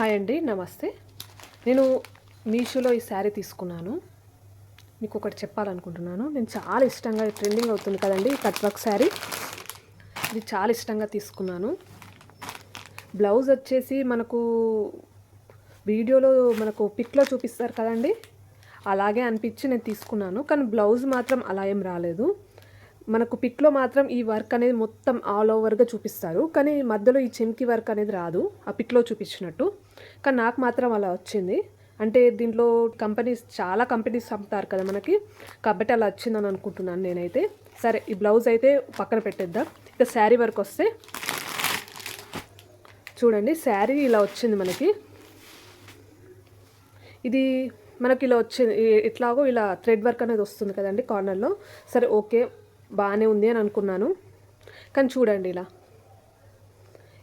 Hi అండి నమస్తే. నేను మీషోలో ఈ శారీ తీసుకున్నాను. మీకు ఒకటి చెప్పాలనుకుంటున్నాను. నేను చాలా ఇష్టంగా ట్రెండింగ్ అవుతుంది కదండి ఈ కట్ వర్క్ శారీ. ఇది చాలా ఇష్టంగా తీసుకున్నాను. బ్లౌజ్ వచ్చేసి మనకు వీడియోలో మనకు పిక్లో చూపిస్తారు కదండి అలాగే అనిపించి నేను తీసుకున్నాను. కానీ బ్లౌజ్ మాత్రం అలా ఏం రాలేదు. మనకు పిక్లో మాత్రం ఈ వర్క్ అనేది మొత్తం ఆల్ ఓవర్గా చూపిస్తారు. కానీ మధ్యలో ఈ చెంకి వర్క్ అనేది రాదు ఆ పిక్లో చూపించినట్టు. కానీ నాకు మాత్రం అలా వచ్చింది. అంటే దీంట్లో కంపెనీస్ చాలా కంపెనీస్ అమ్ముతారు కదా మనకి. కాబట్టి అలా వచ్చిందని అనుకుంటున్నాను నేనైతే. సరే ఈ బ్లౌజ్ అయితే పక్కన పెట్టేద్దాం. ఇక శారీ వర్క్ వస్తే చూడండి శారీ ఇలా వచ్చింది మనకి. ఇది మనకి ఇలా వచ్చింది. ఎట్లాగో ఇలా థ్రెడ్ వర్క్ అనేది వస్తుంది కదండి కార్నర్లో సరే ఓకే బాగానే ఉంది అని అనుకున్నాను. కానీ చూడండి ఇలా.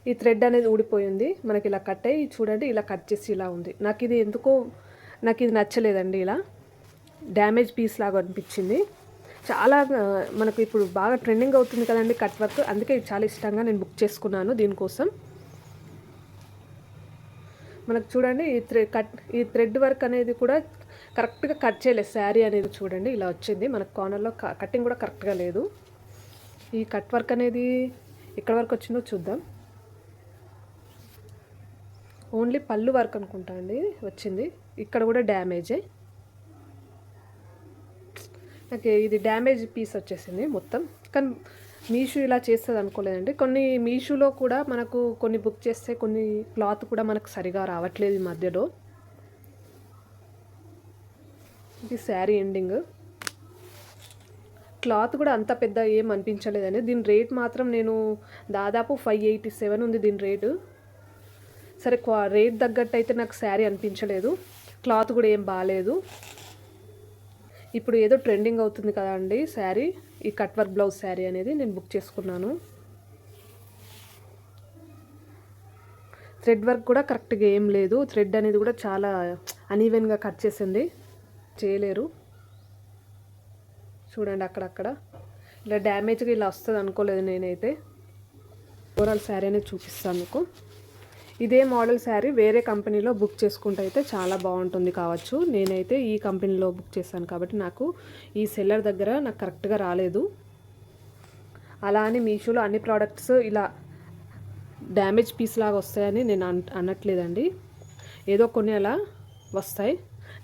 ఈ థ్రెడ్ అనేది ఊడిపోయింది. మనకి ఇలా కట్ అయ్యి చూడండి ఇలా కట్ చేసి ఇలా ఉంది. నాకు ఇది ఎందుకో నాకు ఇది నచ్చలేదండి ఇలా. డ్యామేజ్ పీస్ లాగా అనిపించింది. చాలా మనకు ఇప్పుడు బాగా ట్రెండింగ్ అవుతుంది కదండి కట్ వర్క్ అందుకే ఇది చాలా ఇష్టంగా నేను బుక్ చేసుకున్నాను దీనికోసం. మనకు చూడండి ఈ థ్రె కట్ ఈ థ్రెడ్ వర్క్ అనేది కూడా కరెక్ట్గా కట్ చేయలేదు. శారీ అనేది చూడండి ఇలా వచ్చింది. మనకు కార్నర్లో కటింగ్ కూడా కరెక్ట్గా లేదు. ఈ కట్ వర్క్ అనేది ఎక్కడ వరకు వచ్చిందో చూద్దాం. ఓన్లీ పళ్ళు వర్క్ అనుకుంటా అండి వచ్చింది. ఇక్కడ కూడా డ్యామేజే. నాకు ఇది డ్యామేజ్ పీస్ వచ్చేసింది మొత్తం. కానీ మీషో ఇలా చేస్తుంది అనుకోలేదండి. కొన్ని మీషోలో కూడా మనకు కొన్ని బుక్ చేస్తే కొన్ని క్లాత్ కూడా మనకు సరిగా రావట్లేదు ఈ మధ్యలో. ఇది శారీ ఎండింగ్. క్లాత్ కూడా అంత పెద్ద ఏం అనిపించలేదండి. దీని రేట్ మాత్రం నేను దాదాపు ఫైవ్ ఎయిటీ సెవెన్ ఉంది దీని రేటు. సరే క్వా రేట్ తగ్గట్టు అయితే నాకు శారీ అనిపించలేదు. క్లాత్ కూడా ఏం బాగాలేదు ఇప్పుడు ఏదో ట్రెండింగ్ అవుతుంది కదా అండి శారీ. ఈ కట్ వర్క్ బ్లౌజ్ శారీ అనేది నేను బుక్ చేసుకున్నాను. థ్రెడ్ వర్క్ కూడా కరెక్ట్గా ఏం లేదు. థ్రెడ్ అనేది కూడా చాలా అనీవెన్గా కట్ చేసింది. చేయలేరు. చూడండి అక్కడక్కడ. ఇలా డ్యామేజ్గా ఇలా వస్తుంది అనుకోలేదు నేనైతే. ఓవరాల్ శారీ అనేది చూపిస్తాను మీకు. ఇదే మోడల్ శారీ వేరే కంపెనీలో బుక్ చేసుకుంటే అయితే చాలా బాగుంటుంది కావచ్చు. నేనైతే ఈ కంపెనీలో బుక్ చేశాను కాబట్టి నాకు ఈ సెల్లర్ దగ్గర నాకు కరెక్ట్గా రాలేదు. అలా అని మీషోలో అన్ని ప్రోడక్ట్స్ ఇలా డ్యామేజ్ పీస్ లాగా వస్తాయని నేను అన్ అనట్లేదండి. ఏదో కొన్ని అలా వస్తాయి.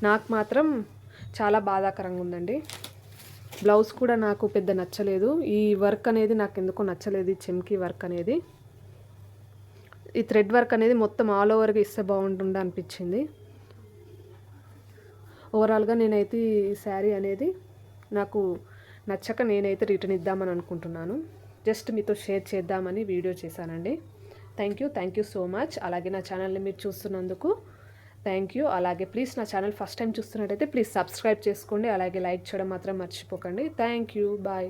నాకు మాత్రం చాలా బాధాకరంగా ఉందండి. బ్లౌజ్ కూడా నాకు పెద్ద నచ్చలేదు. ఈ వర్క్ అనేది నాకు ఎందుకో నచ్చలేదు చెమ్కి వర్క్ అనేది. ఈ థ్రెడ్ వర్క్ అనేది మొత్తం ఆల్ ఓవర్గా ఇస్తే బాగుంటుండే అనిపించింది. ఓవరాల్గా నేనైతే ఈ శారీ అనేది నాకు నచ్చక నేనైతే రిటర్న్ ఇద్దామని అనుకుంటున్నాను. జస్ట్ మీతో షేర్ చేద్దామని వీడియో చేశానండి. Thank you thank you so much అలాగే నా ఛానల్ని మీరు చూస్తున్నందుకు థ్యాంక్ యూ అలాగే ప్లీజ్ నా ఛానల్ ఫస్ట్ టైం చూస్తున్నట్టయితే ప్లీజ్ సబ్స్క్రైబ్ చేసుకోండి. అలాగే లైక్ చేయడం మాత్రం మర్చిపోకండి. Thank you bye